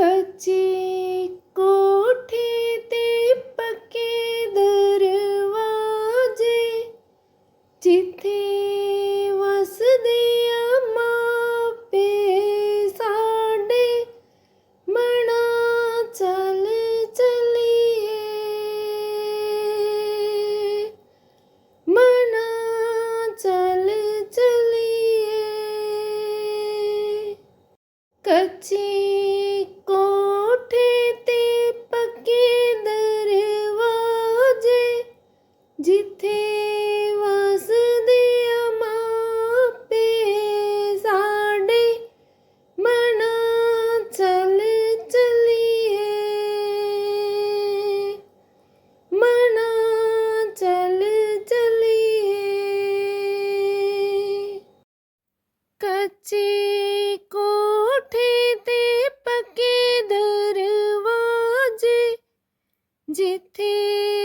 ਕੱਚੀ ਕੋਠੀ ਤੇ ਪੱਕੇ ਦਰਵਾਜ਼ੇ, ਜਿੱਥੇ ਵਸਦੇ ਆ ਮਾਪੇ ਸਾਡੇ ਮਣਾ ਚੱਲ ਚਲੀਏ। ਮਣਾ ਚੱਲ ਚਲੀਏ। ਕੱਚੀ कच्चे कोठे ते पक्के दरवाजे जिथे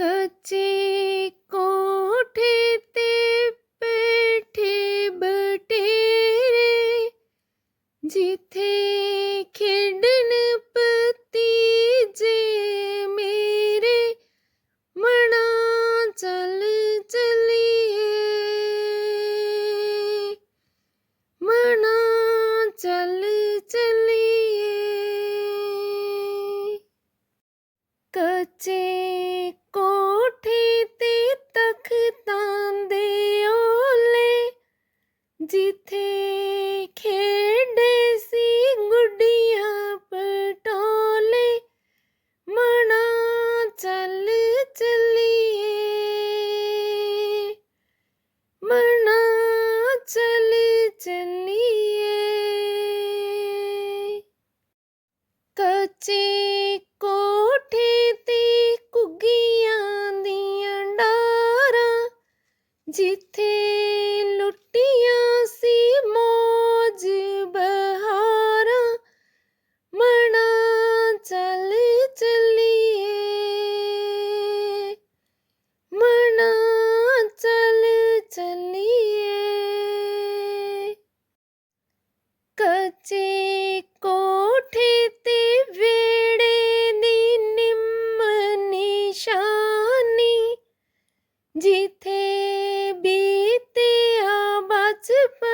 कच्चे कोठे ते बैठे बटेरे, जिथे खेडन पतीजे मेरे, मना चल चलिए। मना चल चलिए। कच्चे ਕੱਚੇ ਕੋਠੇ ਤੇ ਕੁੱਗੀਆਂ ਦੀਆਂ ਡਾਰਾਂ ਜਿੱਥੇ tipo,